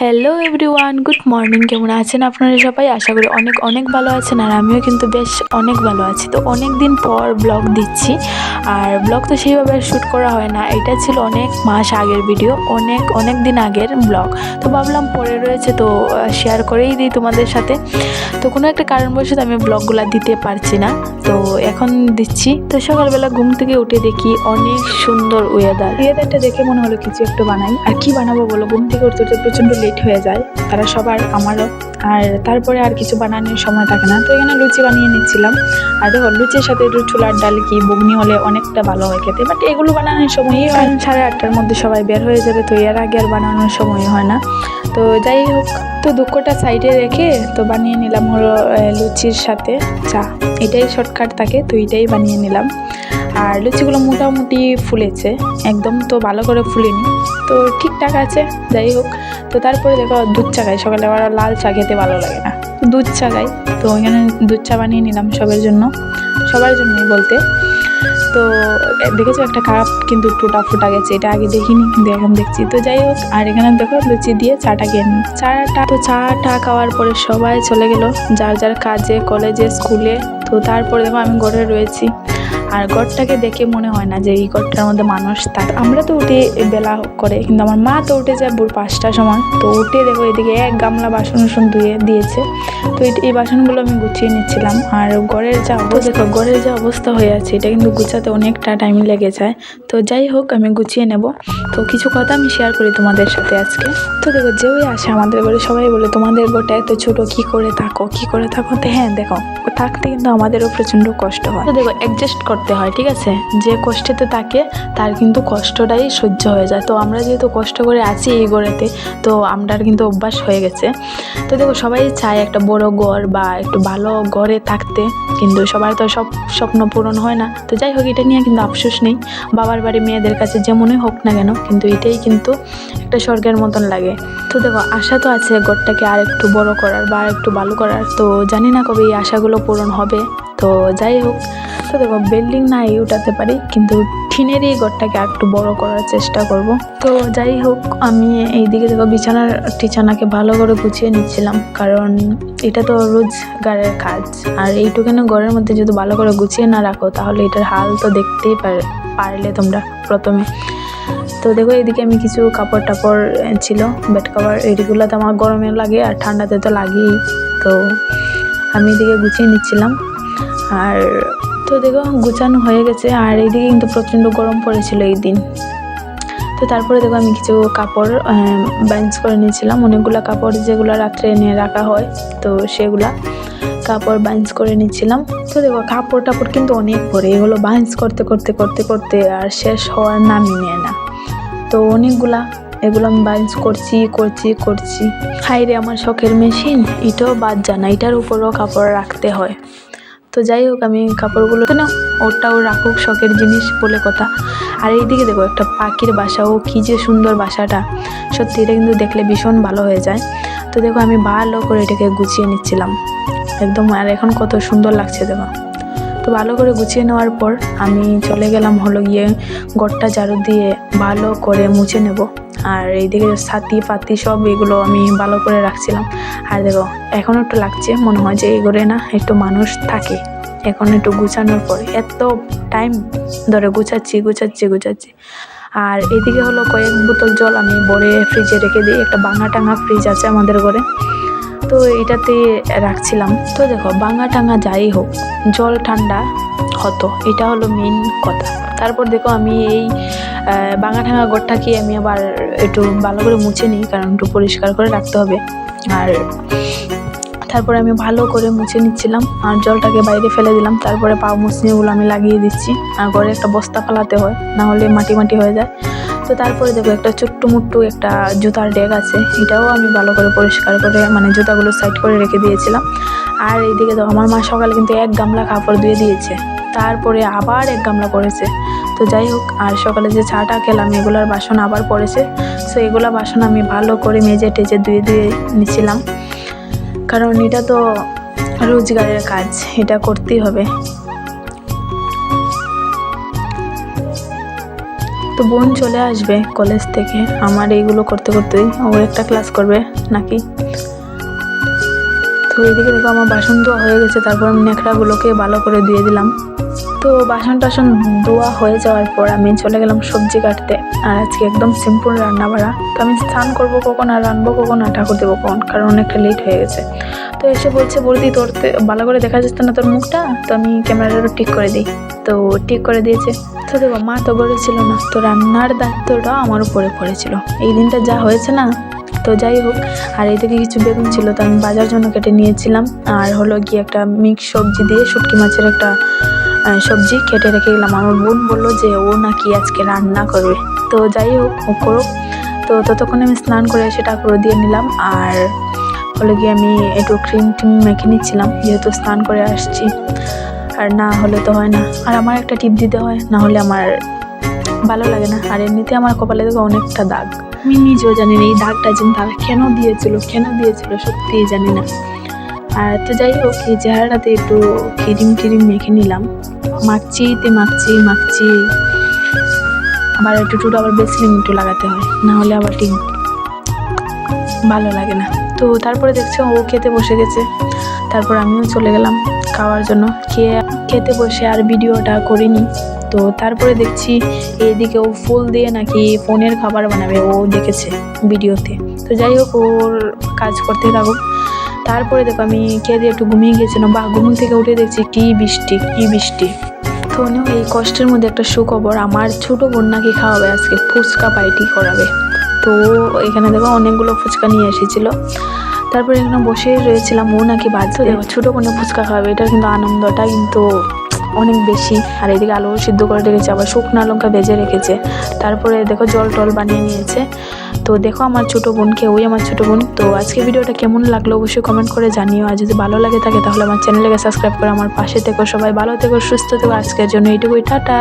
Hello everyone good morning কেমন আছেন আপনারা সবাই? আশা করি অনেক অনেক ভালো আছেন আর আমিও কিন্তু বেশ অনেক ভালো আছি। তো অনেক দিন পর ব্লগ দিচ্ছি আর ব্লগ তো সেইভাবে শ্যুট করা হয় না। এটা ছিল অনেক মাস আগের ভিডিও অনেক অনেক দিন আগের ব্লগ তো ভাবলাম পরে রয়েছে তো শেয়ার করেই দিই তোমাদের সাথে। তো কোনো একটা কারণবশত আমি ব্লগগুলো দিতে পারছি না। তো এখন দিচ্ছি। তো সকালবেলা ঘুম থেকে উঠে দেখি অনেক সুন্দর ওয়েদার ওয়েদারটা দেখে মনে হলো কিছু একটু বানাই। আর কি বানাবো বলো? ঘুম থেকে উঠতে উঠতে প্রচণ্ড লেট হয়ে যায়। তারা সবার আমারও আর তারপরে আর কিছু বানানোর সময় থাকে না। তো এখানে লুচি বানিয়ে নিচ্ছিলাম। আর দেখো, লুচির সাথে একটু ছোলার ডাল কি, বগনি হলে অনেকটা ভালো হয় খেতে। বাট এগুলো বানানোর সময়ই হয় সাড়ে আটটার মধ্যে সবাই বের হয়ে যাবে। তো এর আগে আর বানানোর সময় হয় না। তো যাই হোক, তো দুঃখটা সাইডে রেখে তো বানিয়ে নিলাম হলো লুচির সাথে চা। এটাই শর্টকাট থাকে, তো এটাই বানিয়ে নিলাম। আর লুচিগুলো মোটামুটি ফুলেছে, একদম তো ভালো করে ফুলেনি। তো ঠিকঠাক আছে, যাই হোক। তো তারপরে দেখো, দুধ চা খাই সকালে আবার লাল চা খেতে ভালো লাগে না। দুধ চা খাই তো এখানে দুধ চা বানিয়ে নিলাম সবার জন্য, সবার জন্যই বলতে। তো দেখেছ একটা কাপ কিন্তু টুটা ফুটা গেছে, এটা আগে দেখিনি, কিন্তু এখন দেখছি। তো যাই হোক, আর এখানে দেখো, লুচি দিয়ে চাটা কেন চাটা, তো চাটা খাওয়ার পরে সবাই চলে গেল, যার যার কাজে, কলেজে, স্কুলে। তো তারপরে দেখো আমি ঘরে রয়েছি। আর ঘরটাকে দেখে মনে হয় না যে এই ঘরটার মধ্যে মানুষ থাকে আমরা তো উঠে বেলা করে, কিন্তু আমার মা তো উঠে যায় ভোর পাঁচটার সময়। তো উঠে দেখো এদিকে এক গামলা বাসন উসন ধুয়ে দিয়েছে। তো এই- বাসনগুলো আমি গুছিয়ে নিচ্ছিলাম। আর ঘরের যা অবস্থা দেখো ঘরের যে অবস্থা হয়ে আছে, এটা কিন্তু গুছাতে অনেকটা টাইম লেগে যায়। তো যাই হোক, আমি গুছিয়ে নেব। তো কিছু কথা আমি শেয়ার করি তোমাদের সাথে আজকে। তো দেখো, যেই আসে আমাদের ঘরে সবাই বলে, তোমাদের ঘরটা এত ছোট, কি করে থাকো, কি করে থাকো? তো হ্যাঁ দেখো, থাকতে কিন্তু আমাদেরও প্রচণ্ড কষ্ট হয়। তো দেখো অ্যাডজাস্ট করতে হয়, ঠিক আছে? যে কষ্টেতে থাকে, তার কিন্তু কষ্টটাই সহ্য হয়ে যায়। তো আমরা যেহেতু কষ্ট করে আছি এই গড়েতে, তো আমরার কিন্তু অভ্যাস হয়ে গেছে। তো দেখো, সবাই চায় একটা বড় ঘর বা একটু ভালো ঘরে থাকতে, কিন্তু সবার তো সব স্বপ্ন পূরণ হয় না। তো যাই হোক, এটা নিয়ে কিন্তু আফসোস নেই। বাবার বাড়ি মেয়েদের কাছে যেমনই হোক না কেন, কিন্তু এটাই কিন্তু একটা স্বর্গের মতন লাগে। তো দেখো, আশা তো আছে ঘরটাকে আর একটু বড় করার বা আর একটু ভালো করার। তো জানি না কবে এই আশাগুলো পূরণ হবে। তো যাই হোক তো দেখো বিল্ডিং নাই উঠাতে পারি। কিন্তু টিনেরই ঘরটাকে একটু বড় করার চেষ্টা করব। তো যাই হোক, আমি এইদিকে দেখো, বিছানার টিছানাকে ভালো করে গুছিয়ে নিচ্ছিলাম। কারণ এটা তো রোজগারের কাজ। আর এইটুখানি ঘরের মধ্যে যদি ভালো করে গুছিয়ে না রাখো, তাহলে এটার হাল তো দেখতেই পার পারলে তোমরা প্রথমে। তো দেখো এদিকে আমি কিছু কাপড় টাপড় ছিল। বেড কাভার এইগুলো তো আমার গরমে লাগে আর ঠান্ডাতে তো লাগেই। তো আমি এদিকে গুছিয়ে নিচ্ছিলাম। আর তো দেখো, গুছানো হয়ে গেছে। আর এইদিকে কিন্তু প্রচণ্ড গরম পড়েছিল এই দিন। তো তারপরে দেখো, আমি কিছু কাপড় ব্যাঞ্চ করে নিয়েছিলাম। অনেকগুলো কাপড় যেগুলো রাত্রে এনে রাখা হয়, তো সেগুলা কাপড় বাইন্স করে নিচ্ছিলাম। তো দেখো, কাপড় টাপড় কিন্তু অনেক পরে। এগুলো বাইন্স করতে করতে করতে করতে আর শেষ হওয়ার নামই নেয় না। তো অনেকগুলা এগুলো আমি বাইন্স করছি করছি করছি। হাই রে, আমার শখের মেশিন। এটাও বাদ জানা এটার উপরও কাপড় রাখতে হয়। তো যাই হোক, আমি কাপড়গুলো না ওটাও রাখুক, শখের জিনিস বলে কথা। আর এইদিকে দেখো, একটা পাখির বাসা। ও কী যে সুন্দর বাসাটা। সত্যি, এটা কিন্তু দেখলে ভীষণ ভালো হয়ে যায়। তো দেখো, আমি ভালো করে এটাকে গুছিয়ে নিচ্ছিলাম। একদম, আর এখন কত সুন্দর লাগছে, দেখো। তো ভালো করে গুছিয়ে নেওয়ার পর আমি চলে গেলাম হলো গিয়ে গড়টা ঝাড়ু দিয়ে ভালো করে মুছে নেব। আর এইদিকে ছাতি, পাতি সব এগুলো আমি ভালো করে রাখছিলাম। আর দেখো, এখন একটু লাগছে, মনে হয় যে ঘরে না একটু মানুষ থাকে। এখন একটু গুছানোর পর, এত টাইম ধরে গুছাচ্ছি গুছাচ্ছি গুছাচ্ছি। আর এদিকে হলো কয়েক বোতল জল আমি ভরে ফ্রিজে রেখে দিই। একটা বাঙা টাঙা ফ্রিজ আছে আমাদের ঘরে। তো এটাতে রাখছিলাম। তো দেখো বাঙা টাঙা যাই হোক, জল ঠান্ডা হতো, এটা হলো মেন কথা। তারপর দেখো, আমি এই বাঙা ঠাঙা ঘরটাকে আমি আবার একটু ভালো করে মুছে নিই, কারণ একটু পরিষ্কার করে রাখতে হবে। আর তারপরে আমি ভালো করে মুছে নিচ্ছিলাম, আর জলটাকে বাইরে ফেলে দিলাম। তারপরে পা মুছনিগুলো আমি লাগিয়ে দিচ্ছি। আর ঘরে একটা বস্তা ফালাতে হয়, না হলে মাটি মাটি হয়ে যায়। তো তারপরে দেখো একটা ছোট্ট মুট্টু একটা জুতার ডেক আছে। এটাও আমি ভালো করে পরিষ্কার করে মানে জুতাগুলো সাইড করে রেখে দিয়েছিলাম। আর এইদিকে তো আমার মা সকালে কিন্তু এক গামলা কাপড় ধুয়ে দিয়েছে। তারপরে আবার এক গামলা করেছে তো যাই হোক, আর সকালে যে চাটা খেলাম, এগুলার বাসন আবার পড়েছে সো এগুলা বাসন আমি ভালো করে মেজে টেজে ধুয়ে ধুয়ে নিচ্ছিলাম কারণ এটা তো রোজগারের কাজ, এটা করতেই হবে। তো বোন চলে আসবে কলেজ থেকে। আমার এইগুলো করতে করতে ও একটা ক্লাস করবে নাকি? তো এইদিকে দেখো আমার বাসন ধোয়া হয়ে গেছে, তারপর আমি ন্যাকড়াগুলোকে ভালো করে দিয়ে দিলাম। তো বাসন টাসন ধোয়া হয়ে যাওয়ার পর আমি চলে গেলাম সবজি কাটতে। আর আজকে একদম সিম্পল রান্না বাড়া তো আমি স্নান করব কখন আর রান্নবো কখন আর ঠাকুর দেবো কখন? কারণ অনেকটা লেট হয়ে গেছে। তো এসে বলছে, বলদি, তোর ভালো করে দেখা যাচ্ছে না তোর মুখটা? তো আমি ক্যামেরাটা ঠিক করে দিই। তো ঠিক করে দিয়েছে। তো দেখো, মা তো বলেছিল না তো রান্নার দায়িত্বটা আমার উপরে পড়েছিল। এই দিনটা যা হয়েছে না, তো যাই হোক। আর এই থেকে কিছু বেগুন ছিল, তো আমি বাজার জন্য কেটে নিয়েছিলাম। আর হলো গিয়ে একটা মিক্স সবজি দিয়ে শুটকি মাছের একটা সবজি কেটে রেখে গেলাম। আমার বোন বলল যে, ও নাকি আজকে রান্না করবে। তো যাই হোক, ও করুক। তো ততক্ষণে আমি স্নান করে এসে ঠাকুর দিয়ে নিলাম। আর হলো গিয়ে আমি একটু ক্রিম টিম মেখে নিচ্ছিলাম, যেহেতু স্নান করে আসছি। আর না হলে তো হয় না। আর আমার একটা টিপ দিতে হয়, না হলে আমার ভালো লাগে না। আর এমনিতে আমার কপালে দেখো অনেকটা দাগ। আমি নিজেও জানি না এই দাগটা যে তারা কেন দিয়েছিল কেন দিয়েছিল, সত্যিই জানি না। আর তো যাই হোক, এই চেহারাটাতে একটু ক্রিম টিরিম মেখে নিলাম। মাখছি, তে মাখছি মাখছি। আবার একটু টুটু আবার বেসলিন একটু লাগাতে হয়, না হলে আবার ঠিক ভালো লাগে না। তো তারপরে দেখছ ও খেতে বসে গেছে। তারপর আমিও চলে গেলাম খাওয়ার জন্য। খেয়ে, খেতে বসে আর ভিডিওটা করিনি। তো তারপরে দেখছি এইদিকে ও ফুল দিয়ে নাকি ফোনের খাবার বানাবে, ও দেখেছে ভিডিওতে। তো যাই হোক, ওর কাজ করতে থাকুক। তারপরে দেখো আমি খেয়ে দিয়ে একটু ঘুমিয়ে গিয়েছিলাম। বা ঘুম থেকে উঠে দেখছি কি বৃষ্টি কি বৃষ্টি। তো এই কষ্টের মধ্যে একটা সুখবর, আমার ছোট বন্যাকে খাওয়াবে আজকে, ফুচকা পাইটি করাবে। তো এখানে দেখো অনেকগুলো ফুচকা নিয়ে এসেছিল। তারপরে এখানে বসে রয়েছিলাম, ও নাকি বাধ্য, দেখো ছোটো কোনো ফুচকা খাওয়াবে, এটা কিন্তু আনন্দটা কিন্তু অনেক বেশি। আর এদিকে আলু সিদ্ধ করে রেখেছে, আবার শুকনো লঙ্কা ভেজে রেখেছে। তারপরে দেখো জল টল বানিয়ে নিয়েছে। তো দেখো আমার ছোটো বোনকে ওই আমার ছোটো বোন। তো আজকে ভিডিওটা কেমন লাগল অবশ্যই কমেন্ট করে জানিও। আর যদি ভালো লাগে থাকে তাহলে আমার চ্যানেলকে সাবস্ক্রাইব করে আমার পাশে থেকো। সবাই ভালো থেকো, সুস্থ থেকো। আজকের জন্য এইটুকুই, টাটা।